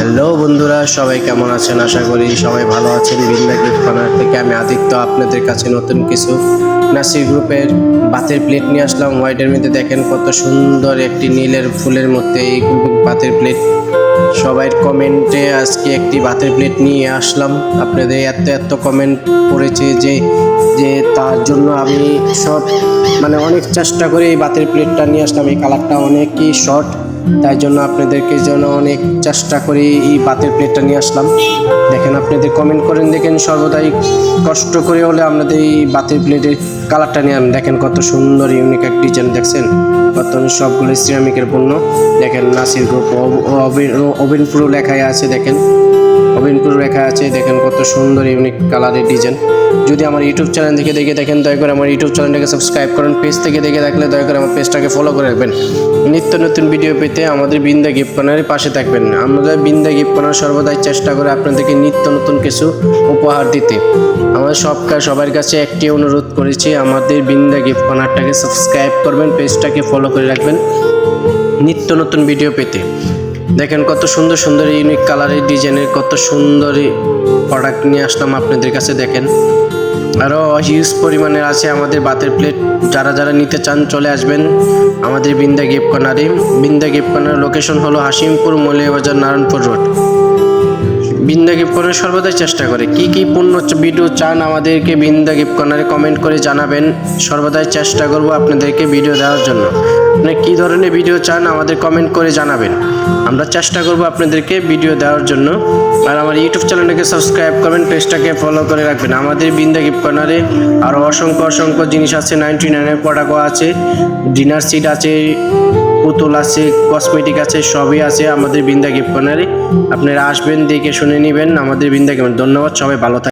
Hello বন্ধুরা, সবাই কেমন আছেন? আশা করি সবাই ভালো আছেন। বিন্দা গিফট কর্নার থেকে আমি আদিত্য আপনাদের কাছে নতুন কিছু নাসির গ্রুপের বাতের প্লেট নিয়ে আসলাম। হোয়াইটের মধ্যে দেখেন কত সুন্দর একটি নীলের ফুলের মধ্যে এই বাতের প্লেট সবাই কমেন্টে আজকে একটি বাতের প্লেট নিয়ে আসলাম। আপনাদের এত এত কমেন্ট পড়েছে যে যে তার জন্য আমি সব মানে অনেক চেষ্টা করে এই বাতের প্লেটটা নিয়ে আসলাম। এই কালারটা অনেকই শর্ট তাই জন্য আপনাদেরকে যেন অনেক চেষ্টা করে এই বাতের প্লেটটা নিয়ে আসলাম। দেখেন আপনাদের কমেন্ট করেন, দেখেন সর্বদাই কষ্ট করে হলে আপনাদের এই বাতের প্লেটের কালারটা নিয়ে। দেখেন কত সুন্দর ইউনিক এক ডিজাইন দেখছেন? কত সবগুলো সিরামিকের পণ্য। দেখেন নাসির গ্রুপ ওভেন প্রো লেখায় আছে, দেখেন? ওভেন প্রো লেখা আছে, দেখেন কত সুন্দর ইউনিক কালারের ডিজাইন যদি আমার ইউটিউব চ্যানেল থেকে দেখে দেখেন, দয়া করে আমার ইউটিউব চ্যানেলটাকে সাবস্ক্রাইব করুন। পেজ থেকে দেখে থাকলে দয়া করে আমার পেজটাকে ফলো করে রাখবেন। নিত্য নতুন ভিডিও পেতে আমাদের বিন্দা গিফট কর্নারের পাশে থাকবেন। আমাদের বিন্দা গিফট কর্নার সর্বদাই চেষ্টা করে আপনাদেরকে নিত্য নতুন কিছু উপহার দিতে। আমাদের সব সবার কাছে একটি অনুরোধ করেছি, আমাদের বিন্দা গিফট কর্নারটাকে সাবস্ক্রাইব করবেন পেজটাকে ফলো করে রাখবেন, নিত্য নতুন ভিডিও পেতে। দেখেন কত সুন্দর সুন্দর ইউনিক কালারের ডিজাইনের কত সুন্দর প্রোডাক্ট নিয়ে আসলাম আপনাদের কাছে, দেখেন। আরও হিউজ পরিমাণের আছে। আমাদের বাতের প্লেট যারা যারা নিতে চান, চলে আসবেন। আমাদের বিন্দা গিফট কর্নারে। বিন্দা গিফট কর্নার লোকেশন হলো Hashimpur Maliabazar Narayanpur road Binda gift corner সর্বদাই চেষ্টা করে। কি কি পূর্ণ ভিডিও চান আমাদেরকে বিন্দা গিফট কর্নারে কমেন্ট করে জানাবেন। সর্বদাই চেষ্টা করব আপনাদেরকে ভিডিও দেওয়ার জন্য। আপনি কী ধরনের ভিডিও চান আমাদের কমেন্ট করে জানাবেন। আমরা চেষ্টা করব আপনাদেরকে ভিডিও দেওয়ার জন্য। আর আমার ইউটিউব চ্যানেলটাকে সাবস্ক্রাইব করবেন পেজটাকে ফলো করে রাখবেন। আমাদের বিন্দা গিফট কর্নারে আরও অসংখ্য অসংখ্য জিনিস আছে। নাইনটি নাইনের প্রোডাক্টও আছে ডিনার সিট আছে, পুতুল আছে কসমেটিক আছে, সবই আছে আমাদের বিন্দা গিফট কর্নারে। আপনারা আসবেন, দেখে শুনে নেবেন আমাদের বৃন্দা কেমন ধন্যবাদ সবাই ভালো থাকবেন